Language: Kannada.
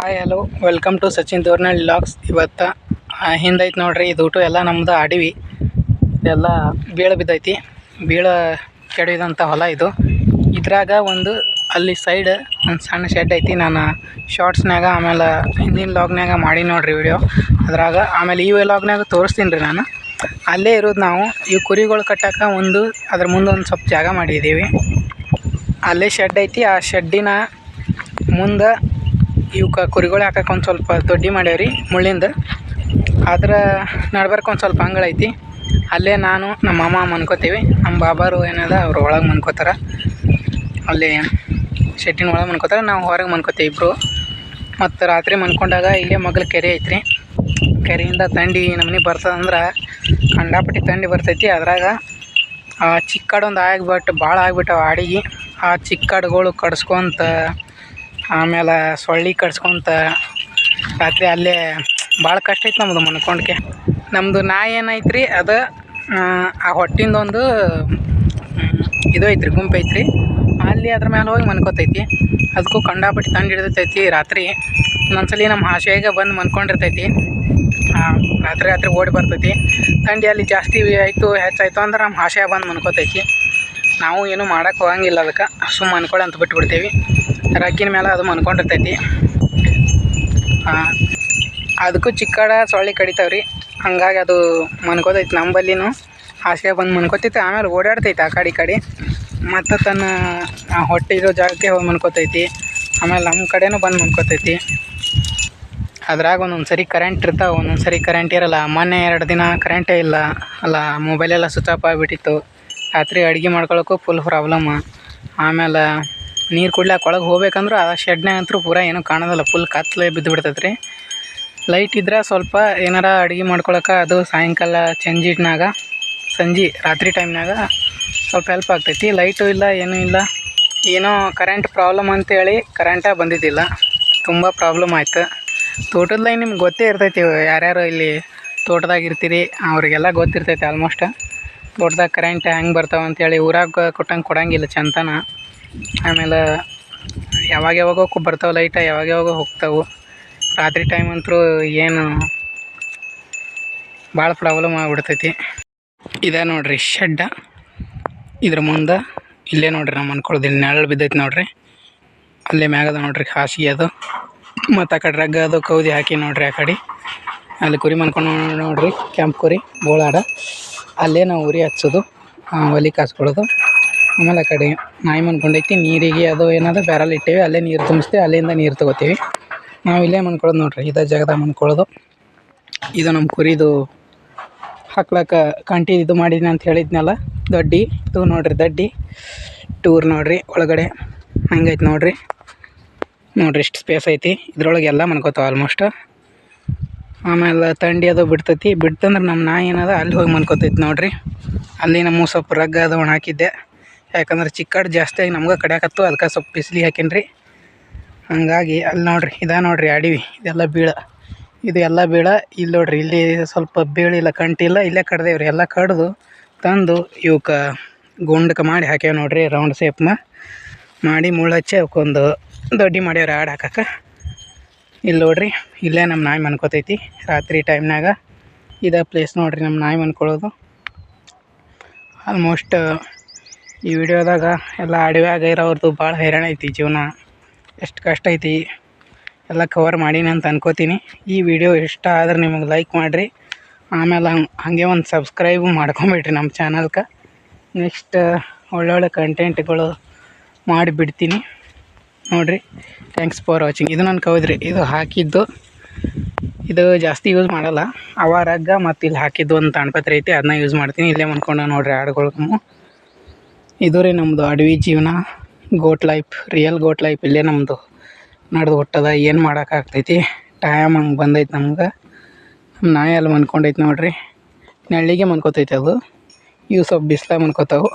Hi hello welcome to Sachin Thornalli vlogs ಇವತ್ತು ಹಿಂದೈತೆ ನೋಡ್ರಿ, ಇದು ಊಟ ಎಲ್ಲ ನಮ್ದು ಅಡವಿ ಎಲ್ಲ ಬೀಳ ಬಿದ್ದೈತಿ. ಬೀಳ ಕೆಡಿದಂಥ ಹೊಲ ಇದು. ಇದ್ರಾಗ ಒಂದು, ಅಲ್ಲಿ ಸೈಡ್ ಒಂದು ಸಣ್ಣ ಶೆಡ್ ಐತಿ. ನಾನು ಶಾರ್ಟ್ಸ್ನಾಗ ಆಮೇಲೆ ಹಿಂದಿನ ಲಾಗ್ನಾಗ ಮಾಡಿ ನೋಡ್ರಿ ವಿಡಿಯೋ ಅದ್ರಾಗ, ಆಮೇಲೆ ಈ ಲಾಗ್ನಾಗ ತೋರಿಸ್ತೀನಿ ರೀ ನಾನು. ಅಲ್ಲೇ ಇರೋದು ನಾವು, ಈ ಕುರಿಗಳು ಕಟ್ಟಕ್ಕೆ ಒಂದು, ಅದ್ರ ಮುಂದೆ ಒಂದು ಸ್ವಲ್ಪ ಜಾಗ ಮಾಡಿದ್ದೀವಿ ಅಲ್ಲೇ ಶೆಡ್ ಐತಿ. ಆ ಶೆಡ್ಡಿನ ಮುಂದೆ ಇವಕ್ಕೆ ಕುರಿಗಳು ಹಾಕಕ್ಕೆ ಒಂದು ಸ್ವಲ್ಪ ದೊಡ್ಡಿ ಮಾಡ್ಯಾವ್ರಿ ಮುಳ್ಳಿಂದ. ಆದ್ರೆ ನಡ್ಬರ್ಕ್ ಒಂದು ಸ್ವಲ್ಪ ಅಂಗಳ ಐತಿ. ಅಲ್ಲೇ ನಾನು ನಮ್ಮ ಮಾಮ ಮನ್ಕೋತೀವಿ. ನಮ್ಮ ಬಾಬಾರು ಏನದ ಅವ್ರು ಒಳಗೆ ಮನ್ಕೋತಾರ. ಅಲ್ಲಿ ಶೆಟ್ಟಿನ ಒಳಗೆ ಮನ್ಕೋತಾರ, ನಾವು ಹೊರಗೆ ಮನ್ಕೋತೀವಿ ಇಬ್ಬರು ಮತ್ತು ರಾತ್ರಿ ಮನ್ಕೊಂಡಾಗ ಇಲ್ಲೇ ಮಗ್ಲು ಕೆರೆ ಐತ್ರಿ. ಕೆರೆಯಿಂದ ತಂಡಿ ನಮ್ಮನೆ ಬರ್ತದಂದ್ರೆ ಕಂಡಾಪಟ್ಟಿ ತಂಡಿ ಬರ್ತೈತಿ. ಅದ್ರಾಗ ಆ ಚಿಕ್ಕಡೊಂದು ಆಗ್ಬಿಟ್ಟು ಭಾಳ ಆಗ್ಬಿಟ್ಟಾವ ಆಡಿಗೆ. ಆ ಚಿಕ್ಕಡ್ಗಳು ಕಡ್ಸ್ಕೊಂತ ಆಮೇಲೆ ಸೊಳ್ಳೆ ಕಡ್ಸ್ಕೊತ ರಾತ್ರಿ ಅಲ್ಲೇ ಭಾಳ ಕಷ್ಟ ಐತೆ ನಮ್ಮದು ಮನ್ಕೊಂಡ್ಕೆ. ನಮ್ಮದು ನಾಯಿ ರೀ ಅದು, ಆ ಹೊಟ್ಟಿಂದ ಒಂದು ಇದು ಐತ್ರಿ, ಗುಂಪು ಐತ್ರಿ. ಅಲ್ಲಿ ಅದ್ರ ಮೇಲೆ ಹೋಗಿ ಮನ್ಕೋತೈತಿ. ಅದಕ್ಕೂ ಕಂಡಾಪಟ್ಟಿ ತಂಡು ಹಿಡಿದೈತಿ ರಾತ್ರಿ. ಒಂದೊಂದ್ಸಲಿ ನಮ್ಮ ಹಾಸಿಗೆ ಬಂದು ಮನ್ಕೊಂಡಿರ್ತೈತಿ. ರಾತ್ರಿ ರಾತ್ರಿ ಓಡಿ ಬರ್ತೈತಿ. ತಂಡಿ ಅಲ್ಲಿ ಜಾಸ್ತಿ ಆಯಿತು, ಹೆಚ್ಚಾಯಿತು ಅಂದ್ರೆ ನಮ್ಮ ಹಾಸಿಗೆ ಬಂದು ಮನ್ಕೋತೈತಿ. ನಾವು ಏನೂ ಮಾಡೋಕ್ಕೆ ಹೋಗಂಗಿಲ್ಲ ಅದಕ್ಕೆ. ಸುಮ್ಮನೆ ಮನ್ಕೊಳ್ಳಿ ಅಂತ ಬಿಟ್ಬಿಡ್ತೇವೆ. ರಗ್ಗಿನ ಮೇಲೆ ಅದು ಮನ್ಕೊಂಡಿರ್ತೈತಿ. ಅದಕ್ಕೂ ಚಿಕ್ಕಡ ಸೊಳ್ಳೆ ಕಡಿತಾವ್ರಿ. ಹಂಗಾಗಿ ಅದು ಮನ್ಕೋತೈತಿ ನಂಬಲ್ಲಿನೂ. ಹಾಸಿಗೆ ಬಂದು ಮನ್ಕೋತೈತಿ, ಆಮೇಲೆ ಓಡಾಡ್ತೈತಿ ಆ ಕಡೆ ಈ ಕಡೆ. ಮತ್ತು ತನ್ನ ಹೊಟ್ಟೆ ಇರೋ ಜಾಗಕ್ಕೆ ಹೋಗಿ ಮನ್ಕೋತೈತಿ. ಆಮೇಲೆ ನಮ್ಮ ಕಡೆನೂ ಬಂದು ಮನ್ಕೋತೈತಿ. ಅದ್ರಾಗ ಒಂದೊಂದು ಸರಿ ಕರೆಂಟ್ ಇರ್ತಾವೆ ಒಂದೊಂದು ಸರಿ ಕರೆಂಟ್ ಇರಲ್ಲ. ಮೊನ್ನೆ ಎರಡು ದಿನ ಕರೆಂಟೇ ಇಲ್ಲ. ಅಲ್ಲ ಮೊಬೈಲೆಲ್ಲ ಸ್ವಿಚ್ ಆಫ್ ಆಗಿಬಿಟ್ಟಿತ್ತು. ರಾತ್ರಿ ಅಡುಗೆ ಮಾಡ್ಕೊಳಕ್ಕೂ ಫುಲ್ ಪ್ರಾಬ್ಲಮ್ ಆಮೇಲೆ ನೀರು ಕುಡ್ಲಾಕ ಒಳಗೆ ಹೋಗ್ಬೇಕಂದ್ರೆ ಆ ಶೆಡ್ನ್ಯಾಗ ಅಂತೂ ಪೂರ ಏನೂ ಕಾಣೋದಿಲ್ಲ. ಫುಲ್ ಕತ್ತಲೆ ಬಿದ್ದು ಬಿಡ್ತೈತೆ ಲೈಟ್ ಇದ್ರೆ ಸ್ವಲ್ಪ ಏನಾರ ಅಡುಗೆ ಮಾಡ್ಕೊಳಕ್ಕೆ ಅದು ಸಾಯಂಕಾಲ ಚಂಜಿಟ್ನಾಗ ಸಂಜೆ ರಾತ್ರಿ ಟೈಮ್ನಾಗ ಸ್ವಲ್ಪ ಹೆಲ್ಪ್ ಆಗ್ತೈತಿ. ಲೈಟು ಇಲ್ಲ, ಏನೂ ಇಲ್ಲ. ಏನೋ ಕರೆಂಟ್ ಪ್ರಾಬ್ಲಮ್ ಅಂತೇಳಿ ಕರೆಂಟ ಬಂದಿದ್ದಿಲ್ಲ. ತುಂಬ ಪ್ರಾಬ್ಲಮ್ ಆಯ್ತು. ತೋಟದ ಲೈನ್ ನಿಮ್ಗೆ ಗೊತ್ತೇ ಇರ್ತೈತಿ, ಯಾರ್ಯಾರು ಇಲ್ಲಿ ತೋಟದಾಗ ಇರ್ತೀರಿ, ಅವರಿಗೆಲ್ಲ ಗೊತ್ತಿರ್ತೈತಿ ಆಲ್ಮೋಸ್ಟ್ ತೋಟದಾಗ ಕರೆಂಟ್ ಹೆಂಗೆ ಬರ್ತಾವೆ ಅಂತೇಳಿ ಊರಾಗ ಕೊಟ್ಟಂಗೆ ಕೊಡಂಗಿಲ್ಲ ಚಂತನ. ಆಮೇಲೆ ಯಾವಾಗ ಯಾವಾಗೋ ಬರ್ತಾವೆ ಲೈಟ ಯಾವಾಗ ಯಾವಾಗೋ ಹೋಗ್ತಾವೆ? ರಾತ್ರಿ ಟೈಮ್ ಅಂತೂ ಏನು ಭಾಳ ಪ್ರಾಬ್ಲಮ್ ಆಗಿಬಿಡ್ತೈತಿ. ಇದೆ ನೋಡಿರಿ ಶೆಡ್ಡ ಇದ್ರ ಮುಂದೆ ಇಲ್ಲೇ ನೋಡ್ರಿ ನಮ್ಮ ಮನ್ಕೊಳ್ಳೋದು ಇಲ್ಲಿ ನೆರಳು ಬಿದ್ದೈತಿ ನೋಡಿರಿ. ಅಲ್ಲೇ ಮ್ಯಾಗದ ನೋಡ್ರಿ ಹಾಸಿಗೆ ಅದು. ಮತ್ತು ಆ ಕಡೆ ರಗ್ಗ ಅದು, ಕೌದಿ ಹಾಕಿ ನೋಡ್ರಿ ಆ ಕಡೆ. ಅಲ್ಲಿ ಕುರಿ ಮನ್ಕೊಂಡು ನೋಡಿರಿ, ಕೆಂಪು ಕುರಿ, ಬೋಳಾಡ. ಅಲ್ಲೇ ನಾವು ಉರಿ ಹಚ್ಚೋದು ಒಲೆ ಕಾಸ್ಕೊಳ್ಳೋದು. ಆಮೇಲೆ ಆ ಕಡೆ ನಾಯಿ ಮನ್ಕೊಂಡೈತಿ ನೀರಿಗೆ ಅದು ಏನಾದ್ರು ಬ್ಯಾರಲ್ ಇಟ್ಟೇವೆ, ಅಲ್ಲೇ ನೀರು ತುಂಬಿಸ್ತೀವಿ, ಅಲ್ಲಿಂದ ನೀರು ತಗೋತೀವಿ. ನಾವು ಇಲ್ಲೇ ಮನ್ಕೊಳ್ಳೋದು ನೋಡ್ರಿ, ಇದೇ ಜಾಗದಾಗ ಮನ್ಕೊಳ್ಳೋದು. ಇದು ನಮ್ಮ ಕುರಿದು ಹಾಕ್ಲಕ್ಕ ಕಂಟಿ ಇದು ಮಾಡಿದ್ನ ಅಂತ ಹೇಳಿದ್ನಲ್ಲ, ದೊಡ್ಡಿ. ಇದು ನೋಡ್ರಿ, ದಡ್ಡಿ. ಟೂರ್ ನೋಡ್ರಿ, ಒಳಗಡೆ. ಹಂಗೈತೆ ನೋಡ್ರಿ. ನೋಡ್ರಿ, ಇಷ್ಟು ಸ್ಪೇಸ್ ಐತಿ. ಇದ್ರೊಳಗೆ ಎಲ್ಲ ಮನ್ಕೋತಾವೆ ಆಲ್ಮೋಸ್ಟ್ ಆಮೇಲೆ ತಂಡಿ ಅದು ಬಿಡ್ತೈತಿ. ಬಿಡ್ತಂದ್ರೆ ನಮ್ಮ ನಾಯಿ ಏನದ ಅಲ್ಲಿ ಹೋಗಿ ಮನ್ಕೋತೈತಿ ನೋಡ್ರಿ. ಅಲ್ಲಿ ನಮ್ಮ ಸ್ವಲ್ಪ ರಗ್ಗ ಅದು ಒಣ ಹಾಕಿದ್ದೆ. ಯಾಕಂದ್ರೆ ಚಿಕ್ಕಡ್ ಜಾಸ್ತಿ ಆಗಿ ನಮ್ಗೆ ಕಡಿಯಾಕತ್ತು, ಅದಕ್ಕೆ ಸ್ವಲ್ಪ ಬಿಸಿಲಿ ಹಾಕೇನ್ರಿ. ಹಾಗಾಗಿ ಅಲ್ಲಿ ನೋಡ್ರಿ, ಇದಾ ನೋಡ್ರಿ ಅಡವಿ ಇದೆಲ್ಲ ಬೀಳ. ಇದು ಎಲ್ಲ ಬೀಳ. ಇಲ್ಲಿ ನೋಡ್ರಿ, ಇಲ್ಲಿ ಸ್ವಲ್ಪ ಬೀಳಿಲ್ಲ ಕಂಟಿಲ್ಲ ಇಲ್ಲೇ ಕಡ್ದೇವ್ರಿ. ಎಲ್ಲ ಕಡ್ದು ತಂದು ಇವಕ್ಕೆ ಗುಂಡಕ್ಕೆ ಮಾಡಿ ಹಾಕ್ಯಾವ ನೋಡ್ರಿ ರೌಂಡ್ ಶೇಪ್ನ ಮಾಡಿ ಮುಳ್ಳು ಹಚ್ಚಿ ಅವಕ್ಕೊಂದು ದೊಡ್ಡಿ ಮಾಡ್ಯಾವ್ರಿ ಆಡ್ ಹಾಕಕ್ಕೆ. ಇಲ್ಲಿ ನೋಡ್ರಿ, ಇಲ್ಲೇ ನಮ್ಮ ನಾಯಿ ಮನ್ಕೋತೈತಿ. ರಾತ್ರಿ ಟೈಮ್ನಾಗ ಇದೇ ಪ್ಲೇಸ್ ನೋಡ್ರಿ ನಮ್ಮ ನಾಯಿ ಮನ್ಕೊಳ್ಳೋದು ಆಲ್ಮೋಸ್ಟ್ ಈ ವಿಡಿಯೋದಾಗ ಎಲ್ಲ ಅಡವ್ಯಾಗ ಇರೋರ್ದು ಭಾಳ ಹೈರಾಣ ಐತಿ ಜೀವನ. ಎಷ್ಟು ಕಷ್ಟ ಐತಿ. ಎಲ್ಲ ಕವರ್ ಮಾಡೀನಿ ಅಂತ ಅನ್ಕೋತೀನಿ. ಈ ವಿಡಿಯೋ ಇಷ್ಟ ಆದ್ರೆ ನಿಮಗೆ ಲೈಕ್ ಮಾಡಿರಿ. ಆಮೇಲೆ ಹಂಗೆ ಒಂದು ಸಬ್ಸ್ಕ್ರೈಬ್ ಮಾಡ್ಕೊಂಬಿಡ್ರಿ ನಮ್ಮ ಚಾನಲ್ಗೆ ನೆಕ್ಸ್ಟ್ ಒಳ್ಳೊಳ್ಳೆ ಕಂಟೆಂಟ್ಗಳು ಮಾಡಿ ಬಿಡ್ತೀನಿ ನೋಡಿರಿ ಥ್ಯಾಂಕ್ಸ್ ಫಾರ್ ವಾಚಿಂಗ್ ಇದು ನನ್ನ ಕೌದ್ರಿ ಇದು ಹಾಕಿದ್ದು. ಇದು ಜಾಸ್ತಿ ಯೂಸ್ ಮಾಡಲ್ಲ. ಅವ ರಗ್ಗ ಮತ್ತು ಇಲ್ಲಿ ಹಾಕಿದ್ದು ಒಂದು ತಾಣ್ಪತ್ರೆ ಐತಿ ಅದನ್ನ ಯೂಸ್ ಮಾಡ್ತೀನಿ. ಇಲ್ಲೇ ಮನ್ಕೊಂಡು ನೋಡಿರಿ ಆಡುಗಳ್ಗೂ ಇದು ರೀ ನಮ್ಮದು ಅಡವಿ ಜೀವನ goat life real goat life ಇಲ್ಲೇ ನಮ್ಮದು ನಡೆದು ಹುಟ್ಟದ, ಏನು ಮಾಡೋಕ್ಕಾಗ್ತೈತಿ ಟೈಮ್ ಹಂಗೆ ಬಂದೈತೆ ನಮ್ಗೆ. ನಮ್ಮ ನಾಯಿ ಅಲ್ಲಿ ಮನ್ಕೊಂಡೈತೆ ನೋಡಿರಿ, ನೆಳ್ಳಿಗೆ ಮನ್ಕೋತೈತೆ ಅದು, ಇವು ಸ್ವಲ್ಪ ಬಿಸ್ಲಾಗ ಮನ್ಕೋತಾವೆ.